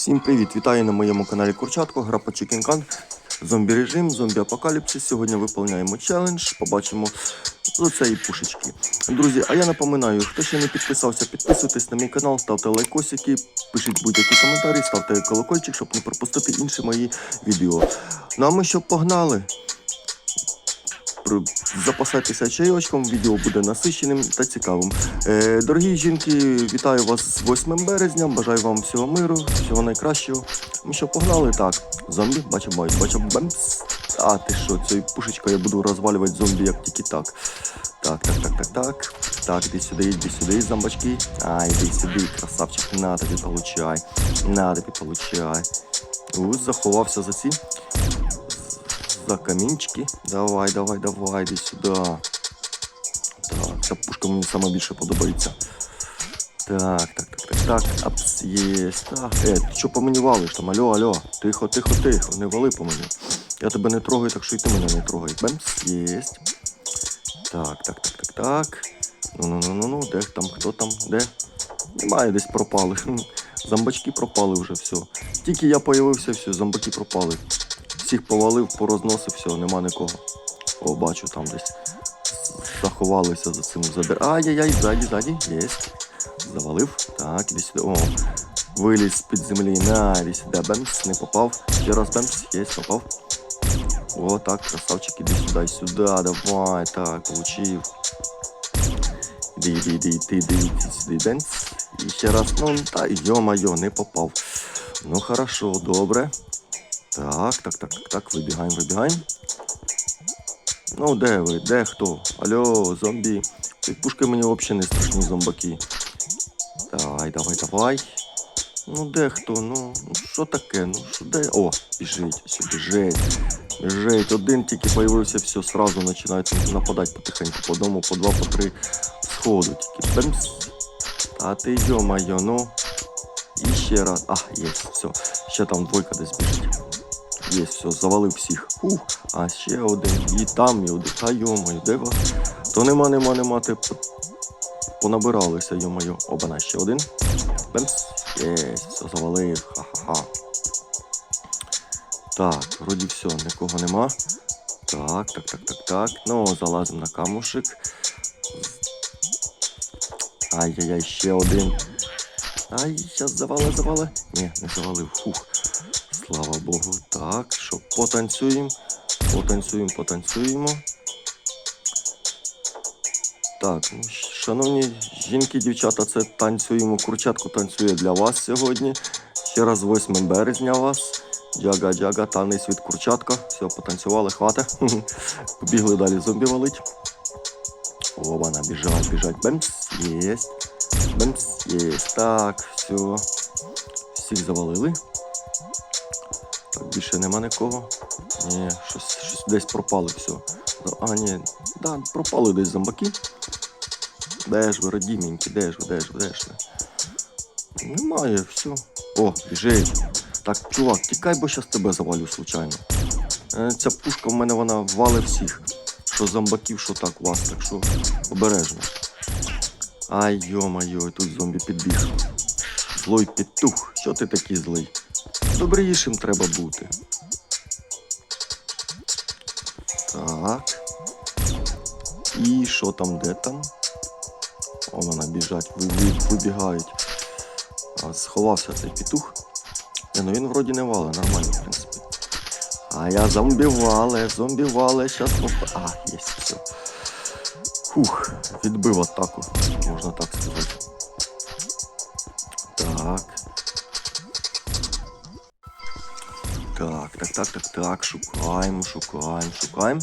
Всім привіт! Вітаю на моєму каналі Курчатко, гра по Can. Зомбі режим, зомбі апокаліпсис. Сьогодні виповняємо челендж. Побачимо цієї пушечки. Друзі, а я напоминаю, хто ще не підписався, підписуйтесь на мій канал, ставте лайкосики, пишіть будь-які коментарі, ставте колокольчик, щоб не пропустити інші мої відео. Ну а ми що погнали? Запасайтеся чайочком, відео буде насиченим та цікавим. Е, дорогі жінки, вітаю вас з 8 березня. Бажаю вам всього миру, всього найкращого. Ми що погнали? Так, зомбі, бачу, бачу, бачу, бемс. А, ти що, цією пушечкою я буду розвалювати зомбі як тільки так. Так, так, так, так, так. Так, іди сюди, іди сюди, зомбачки. А, іди сюди, красавчик, на тобі получай. На тобі получай. Ось, заховався за ці за камінчики. Давай, давай, давай, іди сюди. Так, ця пушка мені саме більше подобається. Так, так, так, так, так. Апс, єсть. Так. Е, ти що по мені валиш там? Алло, алло. Тихо, тихо, тихо. Не вали по мені. Я тебе не трогаю, так що й ти мене не трогай. Бемс, єсть. Так, так, так, так, так. Ну, ну, ну, ну, ну, де там, хто там, де? Немає, десь пропали. Зомбачки пропали вже все. Тільки я появився, все, зомбаки пропали. Всіх повалив, порозносив, все, нема нікого. О, бачу, там десь заховалися за цим забір. Ай-яй-яй, ззаді, ззаді, єсть. Завалив. Так, іди сюди. О, виліз з-під землі. На, іди сюди. Бемс, не попав. Ще раз бемс, єсть, попав. О, так, красавчик, іди сюди, сюди, давай, так, получив. Іди, іди, іди, іди, іди, іди сюди, бемс. І ще раз, ну, та, йо-майо, не попав. Ну, хорошо, добре. Так, так, так, так, так, вибігаємо, вибігаємо. Ну, де ви? Де хто? Алло, зомбі. Ці пушки мені взагалі не страшні зомбаки. Давай, давай, давай. Ну де хто? Ну, ну що таке? Ну що де? О, біжить, все, біжить. Біжить. Один тільки появився, все, сразу починають нападати потихеньку. По дому, по два, по три сходу тільки. Бемс. А ти йо-майо, ну. І ще раз. А, є, все. Ще там двойка десь біжить. Є, все, завалив всіх. Ух, а ще один. І там, і один. Та йомаю, де вас? То нема, нема, нема. Ти п- понабиралися, йомаю. Оба, ще один. Бемс. Є, все, завалив. Ха-ха-ха. Так, вроді все, нікого нема. Так, так, так, так, так. Ну, залазимо на камушек. Ай-яй-яй, ще один. Ай, зараз завали, завали. Ні, не завалив. Фух. Слава Богу. Так, що потанцюємо. Потанцюємо, потанцюємо. Так, ну, шановні жінки, дівчата, це танцюємо. Курчатку танцює для вас сьогодні. Ще раз 8 березня вас. Джага, джага, танець від курчатка. Все, потанцювали, хвата. Побігли далі зомбі валить. Оба, біжать, біжать. Бемс, єсть. Бемс, єсть. Так, все. Всіх завалили. Більше нема нікого. Ні, щось, щось десь пропали все. А, ні, да, пропали десь зомбаки. Де ж ви, родіменькі, де ж ви, де ж ви, де ж ви? Немає, все. О, біжить. Так, чувак, тікай, бо щас тебе завалю случайно. Е, Ця пушка в мене вона валить всіх. Що зомбаків, що так вас, так що обережно. Ай, йо-майо, тут зомбі підбіг. Злой петух, що ти такий злий? Добрішим треба бути. Так. І що там, де там? О, вона біжать, ви- ви- вибігають. Сховався цей петух. Не, ну він вроді не вале, нормально, в принципі. А я зомбівале, зомбівале, щас поп... А, є, все. Фух, відбив атаку, можна так сказати. Так, так, так, шукаємо, шукаємо, шукаємо.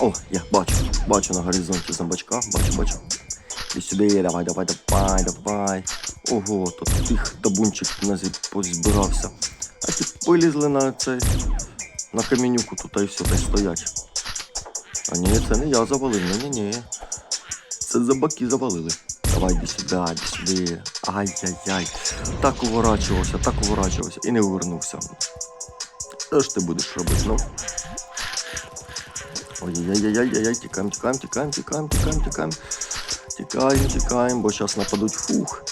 О, я бачу, бачу на горизонті зомбачка, бачу, бачу. І сюди, давай, давай, давай, давай. Ого, тут тих табунчик на позбирався. А ті вилізли на цей, на камінюку тут і все, й стоять. А ні, це не я завалив, ні, ні, ні. Це зомбаки завалили. Давай, іди сюди, іди сюди. Ай-яй-яй. Так уворачувався, так уворачувався і не повернувся. Що ж ти будеш робити, ну? Ой-яй-яй-яй-яй, тікаємо, тікаємо, тікаємо, тікаємо, тікаємо, тікаємо. Тікаємо, тікаємо, бо зараз нападуть фух.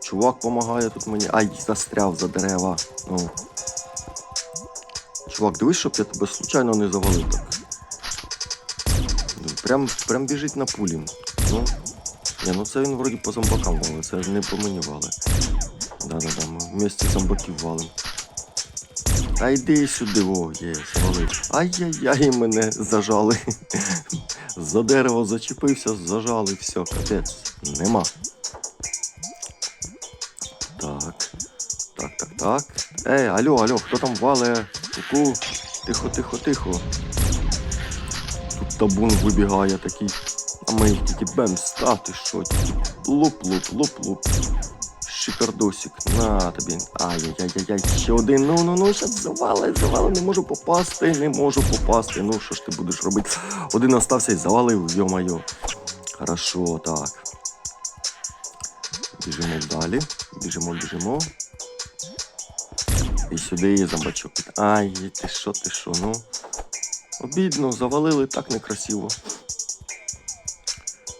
чувак допомагає тут мені. Ай, застряв за дерева. Ну. Чувак, дивись, щоб я тебе случайно не завалив так. Ну, Прям, прям біжить на пулі. Ну. Ні, ну це він вроді по зомбакам валить, це не по мені вали. Да-да-да, ми вместе зомбаків валим. Та йди сюди, о, є, завалив. Ай-яй-яй, мене зажали. За дерево зачепився, зажали, все, капець. Нема. Так. Так, так, так. Ей, алло, алло, хто там вале? Ку-ку. Тихо, тихо, тихо. Тут табун вибігає такий. А ми їх тільки бем стати, що тільки луп-луп, луп-луп. Шикардосик, на тобі. Ай-яй-яй-яй, ще один. Ну, ну, ну, щас завали, завали, не можу попасти, не можу попасти. Ну, що ж ти будеш робити? Один остався і завалив, йо-майо. Хорошо, так. Біжимо далі. Біжимо, біжимо. І сюди є зомбачок. Ай, ти що, ти що, ну. Обідно, завалили так некрасиво.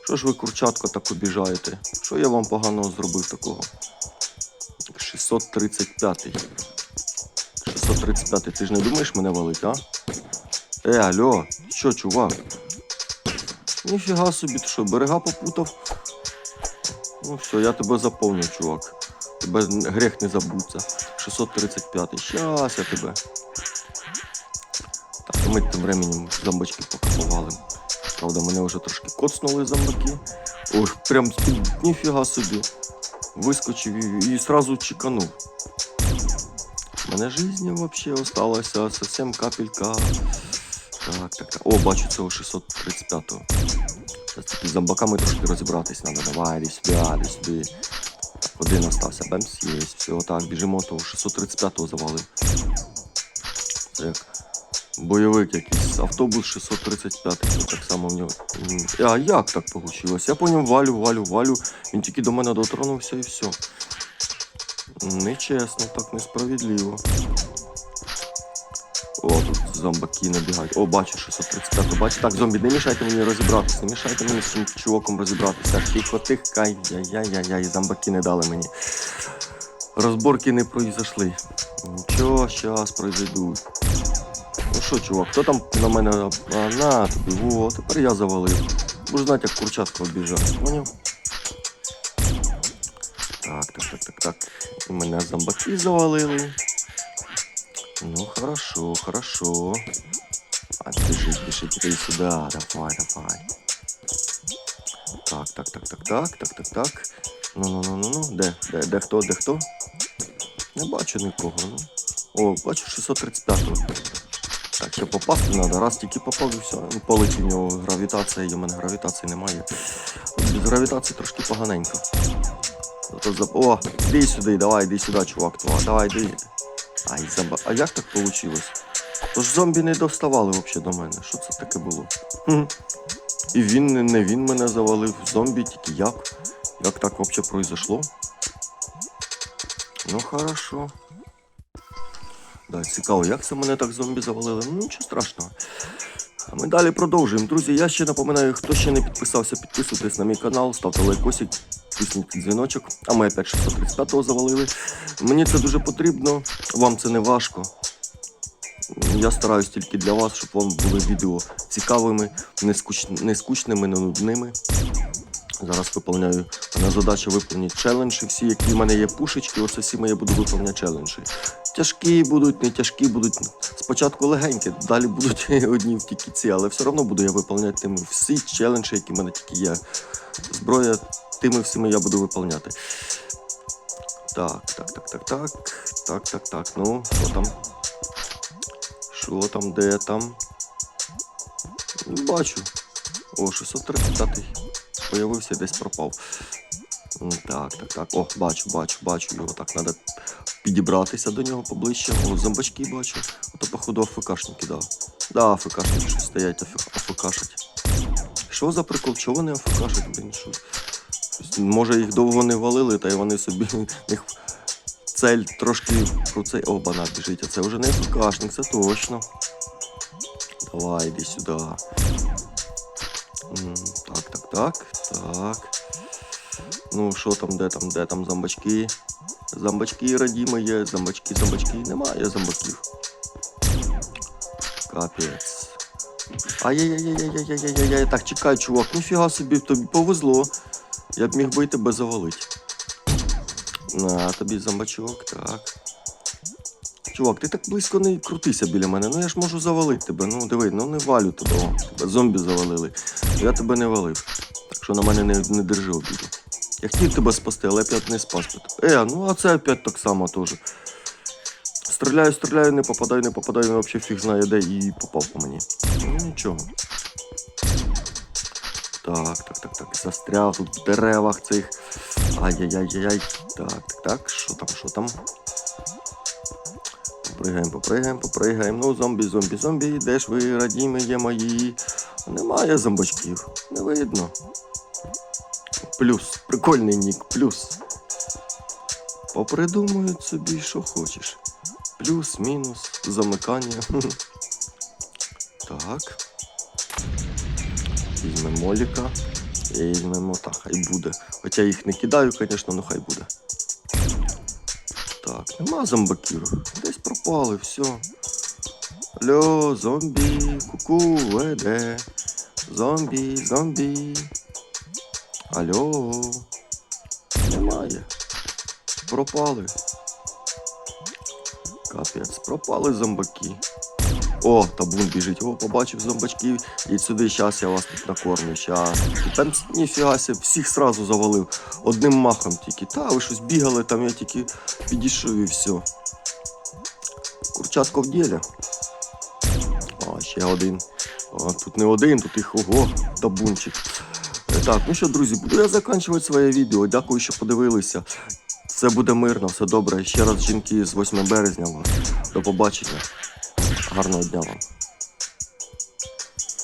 Що ж ви, курчатко, так обіжаєте? Що я вам поганого зробив такого? 635. 635. Ти ж не думаєш мене валить, а? Е, алло, що, чувак? Ніфіга собі, ти що, берега попутав? Ну все, я тебе заповню, чувак. Тебе грех не забудеться. 635. Щас я тебе. Так, а ми тим временем зомбачки поки. Правда, мене вже трошки коцнули зомбаки. Ой, прям ніфіга собі. Вискочив і, і сразу чеканув. У мене житті вообще осталося совсем капелька. Так, так, так. О, бачу цього 635-го. Зараз таки зомбаками трошки розібратись треба. Давай, іди сюди, іди сюди. Один остався. Бемс є. Все, так, біжимо, того 635-го завалив. Це як бойовик якийсь. Автобус 635, так само в нього. А як так вийшло? Я по ньому валю, валю, валю. Він тільки до мене дотронувся і все. Нечесно, так несправедливо. О, тут зомбаки набігають. О, бачу 635. Бачу. Так, зомбі, не мішайте мені розібратися, не мішайте мені з цим чуваком розібратися. Тихо, тихо, яй-яй-яй, зомбаки не дали мені. Розборки не произошли. Нічого, щас произойдуть. Ну що, чувак, хто там на мене а, на тобі? Во, тепер я завалив. Будеш знати, як курчатку обіжати, поняв? Так, так, так, так, так. І мене зомбаки завалили. Ну, хорошо, хорошо. А, біжить, біжить, іди сюди, давай, давай. Так, так, так, так, так, так, так, так. Ну, ну, ну, ну, ну, де, де, де хто, де хто? Не бачу нікого, ну. О, бачу 635-го. Так, ще попасти треба, раз тільки попав і все. Ну, Полетів в нього гравітація, і в мене гравітації немає. Без гравітації трошки поганенько. О, іди сюди, давай, іди сюди, чувак, твой, давай, іди. Ай, заба... А як так вийшло? Тож зомбі не доставали взагалі до мене. Що це таке було? Хм. І він не- він мене завалив, зомбі тільки як? Як так взагалі произошло? Ну хорошо. Да, цікаво, як це мене так зомбі завалили? Ну нічого страшного. А ми далі продовжуємо. Друзі, я ще напоминаю, хто ще не підписався, підписуйтесь на мій канал, ставте лайкосик, тисніть дзвіночок. А ми опять 635-го завалили. Мені це дуже потрібно, вам це не важко. Я стараюсь тільки для вас, щоб вам були відео цікавими, не, скуч... не скучними, не нудними. Зараз виповняю. У мене задача виповнити челенджі. Всі, які в мене є пушечки, оце всі я буду виповняти челенджі. Тяжкі будуть, не тяжкі будуть. Спочатку легенькі, далі будуть одні тільки ці, але все одно буду я виповняти всі челенджі, які в мене тільки є. Зброя, тими всіми я буду виповняти. Так, так, так, так, так. Так, так, так. Ну, що там? Що там, де там? Бачу. О, 635 появився, десь пропав. Так, так, так. О, бачу, бачу, бачу його. Так, треба підібратися до нього поближче. О, зомбачки бачу. Ото, походу, АФКшники, да. Да, АФКшники щось стоять, аф- АФКшать. Що за прикол? Чого вони АФКшать, блін? Що? Може їх довго не валили, та й вони собі їх цель трошки цей. О, бана біжить, а це вже не АФКшник, це точно. Давай, іди сюди. Так, так, так, так. Ну, що там, де там, де там зомбачки? Зомбачки радіми є, зомбачки, зомбачки. Немає зомбаків. Капець. Ай-яй-яй-яй-яй-яй-яй-яй. Так, чекай, чувак, ніфіга собі, тобі повезло. Я б міг би і тебе завалити. На тобі зомбачок, так. Чувак, ти так близько не крутися біля мене. Ну я ж можу завалити тебе. Ну диви, ну не валю тебе. Тебе зомбі завалили. Я тебе не валив. Так що на мене не, не держи обіду. Я хотів тебе спасти, але опять не спас. Е, ну а це опять так само теж. Стріляю, стріляю, не попадаю, не попадаю, він взагалі фіг знає де і попав по мені. Ну нічого. Так, так, так, так. Застряв тут в деревах цих. Ай-яй-яй-яй. Так, так, так. Що там, що там? Попригаємо, попригаємо, попригаємо. Ну, зомбі, зомбі, зомбі, де ж ви, радіми є мої? Немає зомбачків, не видно. Плюс, прикольний нік, плюс. Попридумують собі, що хочеш. Плюс, мінус, замикання. Так. Візьмемо моліка. І візьмемо, так, хай буде. Хоча їх не кидаю, звісно, ну хай буде. Так, нема зомбаків. Десь пропали, все. Алло, зомбі, куку, веде. Зомбі, зомбі. Алло. Немає. Пропали. Капець, пропали зомбаки. О, табун біжить. О, побачив зомбачків. І сюди, щас я вас тут накормлю. Щас. І там ніфіга себе, всіх сразу завалив. Одним махом тільки. Та, ви щось бігали, там я тільки підійшов і все. Курчатко в ділі. А, ще один. А, тут не один, тут їх ого, табунчик. Так, ну що, друзі, буду я закінчувати своє відео. Дякую, що подивилися. Все буде мирно, все добре. Ще раз жінки з 8 березня. вас. До побачення. Гарного дня вам.